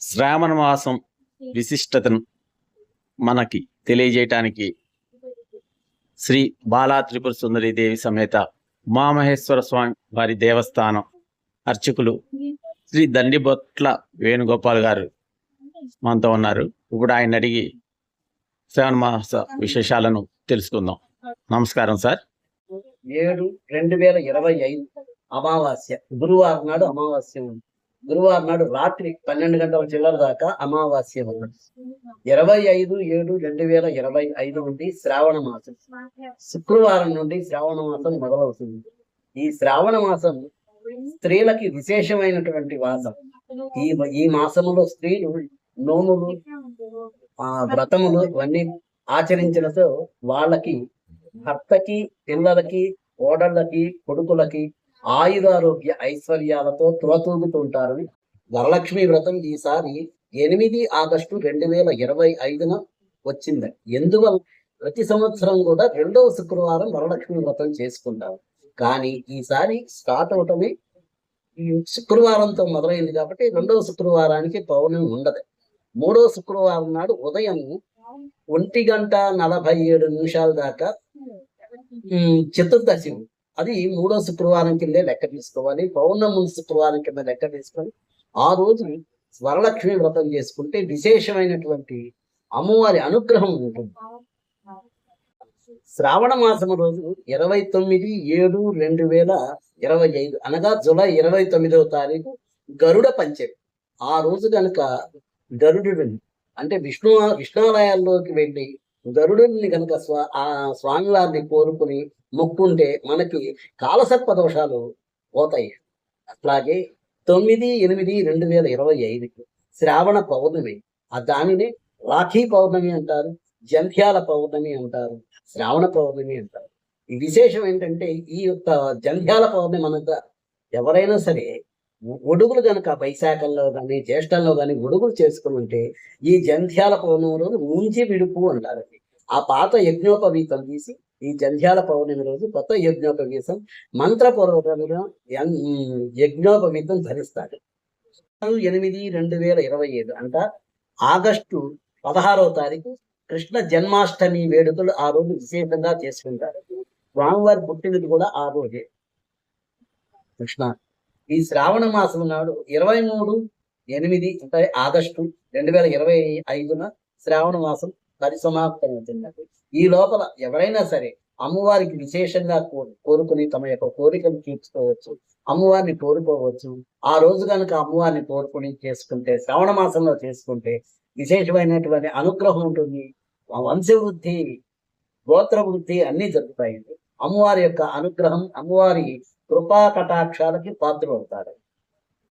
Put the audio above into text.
శ్రావణ మాసం విశిష్టతను మనకి తెలియజేయటానికి శ్రీ బాలా త్రిపుర సుందరి దేవి సమేత ఉమామహేశ్వర స్వామి వారి దేవస్థానం అర్చకులు శ్రీ దండిబొట్ల వేణుగోపాల్ గారు మనతో ఉన్నారు. ఇప్పుడు ఆయన అడిగి శ్రావణ మాస విశేషాలను తెలుసుకుందాం. నమస్కారం సార్. ఏడు రెండు వేల ఇరవై ఐదు అమావాస్య. గురువారం నాడు అమావాస్య ఉంది. గురువారం నాడు రాత్రి పన్నెండు గంటల చిల్లర దాకా అమావాస్య ఉంది ఇరవై ఐదు ఏడు రెండు వేల ఇరవై ఐదు నుండి శ్రావణ మాసం. శుక్రవారం నుండి శ్రావణ మాసం మొదలవుతుంది. ఈ శ్రావణ మాసం స్త్రీలకి విశేషమైనటువంటి మాసం ఈ ఈ మాసములో స్త్రీలు నోములు ఆ వ్రతములు ఇవన్నీ ఆచరించడంతో వాళ్ళకి భర్తకి పిల్లలకి ఓడళ్ళకి కొడుకులకి ఆయుధారోగ్య ఐశ్వర్యాలతో తులతూగుతుంటారని వరలక్ష్మి వ్రతం ఈసారి ఎనిమిది ఆగస్టు రెండు వేల ఇరవై ఐదున వచ్చింది. ఎందువల్ల? ప్రతి సంవత్సరం కూడా రెండవ శుక్రవారం వరలక్ష్మి వ్రతం చేసుకుంటారు. కానీ ఈసారి స్టార్ట్ అవటమే ఈ శుక్రవారంతో మొదలైంది కాబట్టి రెండవ శుక్రవారానికి పౌర్ణమి ఉండదు. మూడవ శుక్రవారం నాడు ఉదయం ఒంటి గంట నలభై ఏడు నిమిషాల దాకా చతుర్దశి అది మూడో శుక్రవారం కిందే లెక్క తీసుకోవాలి. పౌర్ణమి శుక్రవారం కింద లెక్క తీసుకొని ఆ రోజు వరలక్ష్మి వ్రతం చేసుకుంటే విశేషమైనటువంటి అమ్మవారి అనుగ్రహం ఉంటుంది. శ్రావణ మాసం రోజు ఇరవై తొమ్మిది ఏడు రెండు వేల ఇరవై ఐదు అనగా జూలై ఇరవై తొమ్మిదవ తారీఖు గరుడ పంచమి. ఆ రోజు కనుక గరుడు అంటే విష్ణు విష్ణాలయాల్లోకి వెళ్ళి గరుడుని కనుక స్వా ఆ స్వామివారిని కోరుకుని మొక్కుంటే మనకి కాలసర్ప దోషాలు పోతాయి. అట్లాగే తొమ్మిది ఎనిమిది రెండు వేల ఇరవై ఐదుకి శ్రావణ పౌర్ణమి. ఆ దానిని రాఖీ పౌర్ణమి అంటారు జంధ్యాల పౌర్ణమి అంటారు శ్రావణ పౌర్ణమి అంటారు. ఈ విశేషం ఏంటంటే ఈ యొక్క జంధ్యాల పౌర్ణమి అనగా ఎవరైనా సరే ఒడుగులు కనుక వైశాఖంలో కానీ జ్యేష్ఠంలో కానీ ఒడుగులు చేసుకుని ఉంటే ఈ జంధ్యాల పౌర్ణమి రోజు ముంచి విడుపు అంటారు ఆ పాత యజ్ఞోపవీతం తీసి ఈ జంధ్యాల పౌర్ణమి రోజు కొత్త యజ్ఞోపవీతం మంత్రపూర్వకంగా యజ్ఞోపవీతం ధరిస్తారు. ఎనిమిది రెండు వేల ఇరవై ఐదు అంట ఆగస్టు పదహారవ తారీఖు కృష్ణ జన్మాష్టమి వేడుకలు ఆ రోజు విశేషంగా చేసుకుంటారు. స్వామివారి పుట్టినది కూడా ఆ రోజే. కృష్ణ ఈ శ్రావణ మాసం నాడు ఇరవై మూడు ఎనిమిది అంటే ఆగస్టు రెండు వేల ఇరవై ఐదున శ్రావణ మాసం పరిసమాప్తం అవుతున్నది ఈ లోపల ఎవరైనా సరే అమ్మవారికి విశేషంగా కోరుకుని తమ యొక్క కోరికను తీర్చుకోవచ్చు అమ్మవారిని కోరుకోవచ్చు. ఆ రోజు కనుక అమ్మవారిని కోరుకుని చేసుకుంటే శ్రావణ మాసంలో చేసుకుంటే విశేషమైనటువంటి అనుగ్రహం ఉంటుంది. వంశవృద్ధి గోత్ర వృద్ధి అన్ని జరుగుతాయండి. అమ్మవారి యొక్క అనుగ్రహం అమ్మవారి కృపా కటాక్షాలకి పాత్రలు అవుతారు